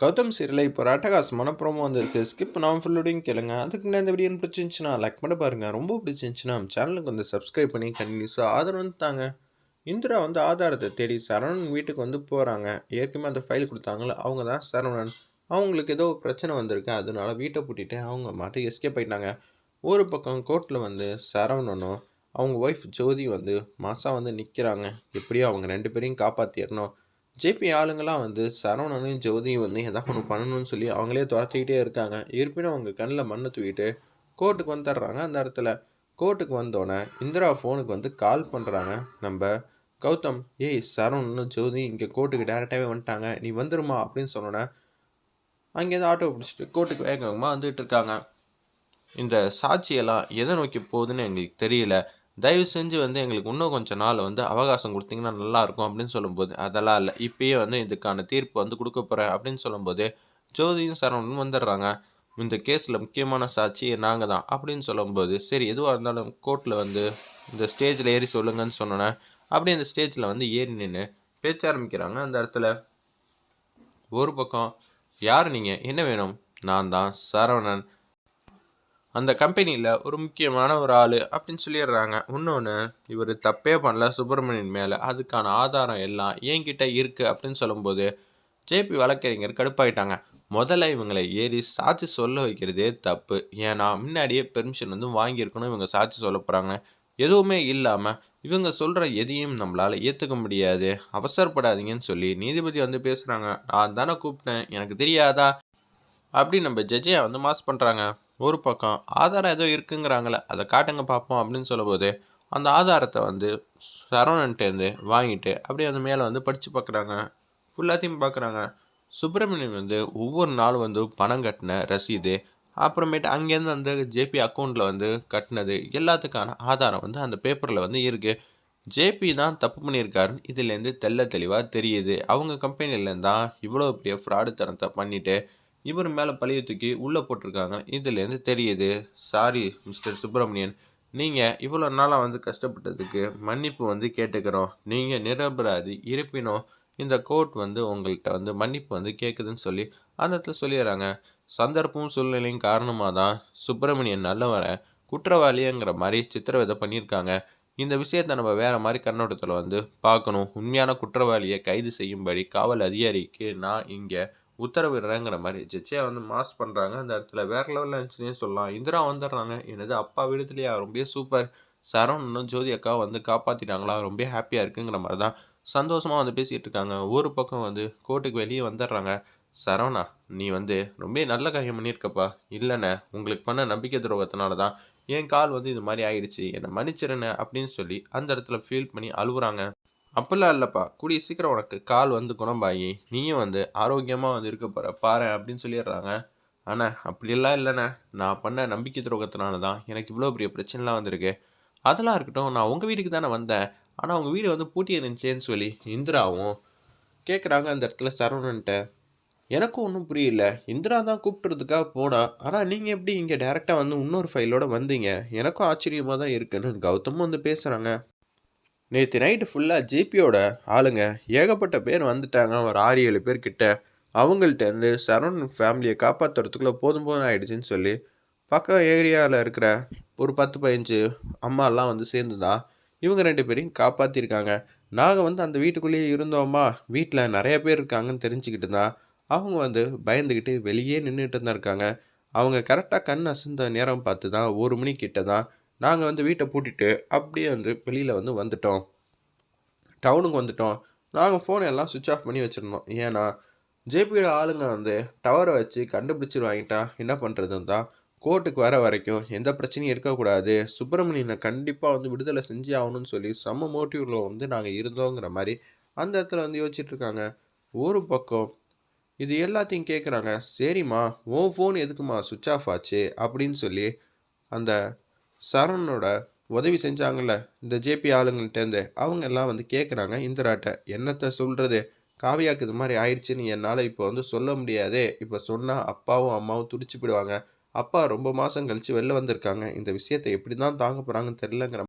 கௌதம் சீரியலில் இப்போ ஒரு அட்டகாசமான ப்ரோமோ வந்திருக்கு. ஸ்கிப் நான் ஃபுல்லோடையும் கேளுங்க. அதுக்கு முன்னாடி இந்த வீடியோ பிடிச்சிருந்துச்சுன்னா லைக் பண்ண பாருங்கள் ரொம்ப பிடிச்சிருந்துச்சுன்னா சேனலுக்கு வந்து சப்ஸ்கிரைப் பண்ணி கண்டினியூஸாக ஆதரவு வந்து தாங்க. இந்திரா வந்து ஆதாரத்தை தேடி சரவணன் வீட்டுக்கு வந்து போகிறாங்க ஏற்கனவே அந்த ஃபைல் கொடுத்தாங்களே அவங்க தான் சரவணன். அவங்களுக்கு ஏதோ பிரச்சனை வந்திருக்கு. அதனால வீட்டை பூட்டிட்டு அவங்க மாட்டி எஸ்கேப் ஆயிட்டாங்க. ஒரு பக்கம் கோர்ட்டில் வந்து சரவணனும் அவங்க ஒய்ஃப் ஜோதி வந்து மாதம் வந்து நிற்கிறாங்க எப்படியோ அவங்க ரெண்டு பேரையும் காப்பாற்றிடணும் ஜேபி ஆளுங்களாம் வந்து சரவணனையும் ஜோதியும் வந்து எதாவது ஒன்று பண்ணணும்னு சொல்லி அவங்களே துரத்திக்கிட்டே இருக்காங்க. இருப்பினும் அவங்க கண்ணில் மண்ணை தூக்கிட்டு கோர்ட்டுக்கு வந்துடுறாங்க. அந்த இடத்துல கோர்ட்டுக்கு வந்தோடனே இந்திரா ஃபோனுக்கு வந்து கால் பண்ணுறாங்க நம்ம கௌதம் ஏய் சரவணன் ஜோதி இங்கே கோர்ட்டுக்கு டேரெக்டாகவே வந்துட்டாங்க. நீ வந்துருமா? அப்படின்னு சொன்னோன்னே அங்கேருந்து ஆட்டோ பிடிச்சிட்டு கோர்ட்டுக்கு வேகமாக வந்துகிட்டு இருக்காங்க. இந்த சாட்சியெல்லாம் எதை நோக்கி போகுதுன்னு எங்களுக்கு தெரியல. தயவு செஞ்சு வந்து எங்களுக்கு இன்னும் கொஞ்சம் நாள் வந்து அவகாசம் கொடுத்தீங்கன்னா நல்லாயிருக்கும் அப்படின்னு சொல்லும்போது அதெல்லாம் இல்லை. இப்பயே வந்து இதுக்கான தீர்ப்பு வந்து கொடுக்க போகிறேன் அப்படின்னு சொல்லும்போது ஜோதியும் சரவணனும் வந்துடுறாங்க. இந்த கேஸில் முக்கியமான சாட்சி நாங்கள் தான் அப்படின்னு சொல்லும்போது சரி எதுவாக இருந்தாலும் கோர்ட்டில் வந்து இந்த ஸ்டேஜில் ஏறி சொல்லுங்கன்னு சொன்னோன்னே அப்படியே அந்த ஸ்டேஜில் வந்து ஏறி நின்று பேச்ச ஆரம்பிக்கிறாங்க. அந்த இடத்துல ஒரு பக்கம் யார் நீங்கள் என்ன வேணும்? நான் தான் சரவணன். அந்த கம்பெனியில் ஒரு முக்கியமான ஒரு ஆள் அப்படின்னு சொல்லிடுறாங்க. இன்னொன்று இவர் தப்பே பண்ணல சுப்பிரமணியன் மேலே. அதுக்கான ஆதாரம் எல்லாம் என்கிட்ட இருக்குது அப்படின்னு சொல்லும்போது ஜேபி வழக்கறிஞர் கடுப்பாயிட்டாங்க. முதல்ல இவங்களை ஏறி சாட்சி சொல்ல வைக்கிறதே தப்பு. ஏன்னா முன்னாடியே பெர்மிஷன் வந்து வாங்கியிருக்கணும் இவங்க சாட்சி சொல்ல போகிறாங்க எதுவுமே இல்லாமல் இவங்க சொல்கிற எதையும் நம்மளால் ஏற்றுக்க முடியாது. அவசரப்படாதீங்கன்னு சொல்லி நீதிபதி வந்து பேசுகிறாங்க நான் தானே கூப்பிட்டேன் எனக்கு தெரியாதா? அப்படி நம்ம ஜட்ஜையை வந்து மாஸ் பண்ணுறாங்க ஒரு பக்கம் ஆதாரம் ஏதோ இருக்குங்கிறாங்களே அதை காட்டுங்க பார்ப்போம் அப்படின்னு சொல்லும்போது அந்த ஆதாரத்தை வந்து சரவணன்ட்டேருந்து வாங்கிட்டு அப்படியே அந்த மேலே வந்து படித்து பார்க்குறாங்க ஃபுல்லாத்தையும் பார்க்குறாங்க சுப்பிரமணியன் வந்து ஒவ்வொரு நாளும் வந்து பணம் கட்டின ரசீது அப்புறமேட்டு அங்கேருந்து அந்த ஜேபி அக்கௌண்ட்டில் வந்து கட்டினது எல்லாத்துக்கான ஆதாரம் வந்து அந்த பேப்பரில் வந்து இருக்குது ஜேபி தான் தப்பு பண்ணியிருக்காருன்னு இதுலேருந்து தெல்ல தெளிவாக தெரியுது. அவங்க கம்பெனிலேருந்து தான் இவ்வளோ பெரிய ஃப்ராடு தனத்தை பண்ணிவிட்டு இவர் மேலே பழிய தூக்கி உள்ளே போட்டிருக்காங்க. இதுலேருந்து தெரியுது சாரி மிஸ்டர் சுப்பிரமணியன். நீங்கள் இவ்வளோ நாளாக வந்து கஷ்டப்பட்டதுக்கு மன்னிப்பு வந்து கேட்டுக்கிறோம். நீங்கள் நிரபராதி. இருப்பினும் இந்த கோர்ட் வந்து உங்கள்கிட்ட வந்து மன்னிப்பு வந்து கேட்குதுன்னு சொல்லி அந்த இடத்துல சொல்லிடுறாங்க. சந்தர்ப்பமும் சூழ்நிலையும் காரணமாக தான் சுப்பிரமணியன் நல்லவரை குற்றவாளிங்கிற மாதிரி சித்திரவதை பண்ணியிருக்காங்க. இந்த விஷயத்தை நம்ம வேறு மாதிரி கண்ணோட்டத்தில் வந்து பார்க்கணும். உண்மையான குற்றவாளியை கைது செய்யும்படி காவல் அதிகாரிக்கு நான் இங்கே உத்தரவிடுறேங்கிற மாதிரி. ஜெச்சியாக வந்து மாஸ் பண்ணுறாங்க அந்த இடத்துல வேற லெவலில் இருந்துச்சுன்னே சொல்லலாம். இந்திரா வந்துடுறாங்க. என்னது அப்பா விடுதலையா ரொம்ப சூப்பர் சரவணனும் ஜோதி அக்கா வந்து காப்பாற்றிட்டாங்களா ரொம்ப ஹாப்பியாக இருக்குங்கிற மாதிரி தான் சந்தோஷமாக வந்து பேசிகிட்டு இருக்காங்க. ஒரு பக்கம் வந்து கோர்ட்டுக்கு வெளியே வந்துடுறாங்க. சரவணா நீ வந்து ரொம்ப நல்ல காரியம் பண்ணியிருக்கப்பா. இல்லைண்ணே உங்களுக்கு பண்ண நம்பிக்கை துரோகத்தினால தான் என் கால் வந்து இது மாதிரி ஆயிடுச்சு. என்னை மன்னிச்சிருண்ணே அப்படின்னு சொல்லி அந்த இடத்துல ஃபீல் பண்ணி அழுகுறாங்க. அப்படிலாம் இல்லைப்பா. கூடிய சீக்கிரம் உனக்கு கால் வந்து குணமாகி நீயும் வந்து ஆரோக்கியமாக வந்து இருக்க போகிற பாரு அப்படின்னு சொல்லிடுறாங்க. ஆனால் அப்படியெல்லாம் இல்லைண்ணே. நான் பண்ண நம்பிக்கை துரோகத்தினால தான் எனக்கு இவ்வளோ பெரிய பிரச்சனைலாம் வந்திருக்கு. அதெல்லாம் இருக்கட்டும் நான் உங்கள் வீட்டுக்கு தானே வந்தேன். ஆனால் உங்கள் வீடு வந்து பூட்டி இருந்துச்சேன்னு சொல்லி இந்திராவும் கேட்குறாங்க அந்த இடத்துல சரவணன்ட்ட. எனக்கும் ஒன்றும் புரியல. இந்திரா தான் கூப்பிட்டுறதுக்காக போனா ஆனால் நீங்கள் எப்படி இங்கே டேரெக்டாக வந்து இன்னொரு ஃபைலோட வந்தீங்க? எனக்கும் ஆச்சரியமாக தான் இருக்குன்னு கௌதமும் வந்து பேசுகிறாங்க நேற்று நைட்டு ஃபுல்லாக ஜிபியோட ஆளுங்க ஏகப்பட்ட பேர் வந்துட்டாங்க. ஒரு ஆறு ஏழு பேர்கிட்ட. அவங்கள்ட்டேருந்து சரவணன் ஃபேமிலியை காப்பாற்றுறதுக்குள்ளே போதும் போதும் ஆகிடுச்சின்னு சொல்லி பக்கம் ஏரியாவில் இருக்கிற ஒரு பத்து பதினஞ்சு அம்மாலாம் வந்து சேர்ந்து தான் இவங்க ரெண்டு பேரையும் காப்பாற்றிருக்காங்க நாங்கள் வந்து அந்த வீட்டுக்குள்ளேயே இருந்தோமா? வீட்டில் நிறைய பேர் இருக்காங்கன்னு தெரிஞ்சுக்கிட்டு தான் அவங்க வந்து பயந்துக்கிட்டு வெளியே நின்றுட்டு தான் இருக்காங்க. அவங்க கரெக்டாக கண் அசந்த நேரம் பார்த்து தான் ஒரு மணிக்கிட்ட தான் நாங்கள் வந்து வீட்டை பூட்டிட்டு அப்படியே வந்து வெளியில் வந்து வந்துட்டோம். டவுனுக்கு வந்துட்டோம். நாங்கள் ஃபோனை எல்லாம் சுவிட்ச் ஆஃப் பண்ணி வச்சுருந்தோம். ஏன்னா ஜேபியோட ஆளுங்க வந்து டவரை வச்சு கண்டுபிடிச்சிருவாங்கிட்டா என்ன பண்ணுறதுன்னு தான் கோர்ட்டுக்கு வர வரைக்கும் எந்த பிரச்சனையும் இருக்கக்கூடாது. சுப்பிரமணியனை கண்டிப்பாக வந்து விடுதலை செஞ்சு ஆகணும்னு சொல்லி செம்ம மோட்டிவில் வந்து நாங்கள் இருந்தோங்கிற மாதிரி அந்த இடத்துல வந்து யோசிச்சுட்ருக்காங்க ஒரு பக்கம் இது எல்லாத்தையும் கேட்குறாங்க சரிம்மா உன் ஃபோன் எதுக்குமா சுவிட்ச் ஆஃப் ஆச்சு? அப்படின்னு சொல்லி அந்த சரவணனோட உதவி செஞ்சாங்கல்ல இந்த ஜேபி ஆளுங்கள்ட்டேருந்து அவங்க எல்லாம் வந்து கேட்குறாங்க இந்திராட்ட என்னத்தை சொல்கிறது காவியாக்கு இது மாதிரி ஆயிடுச்சுன்னு என்னால் இப்போ வந்து சொல்ல முடியாதே. இப்போ சொன்னால் அப்பாவும் அம்மாவும் துடிச்சு போயிடுவாங்க. அப்பா ரொம்ப மாதம் கழித்து வெளில வந்திருக்காங்க. இந்த விஷயத்தை எப்படி தான் தாங்க போகிறாங்கன்னு தெரிலங்கிற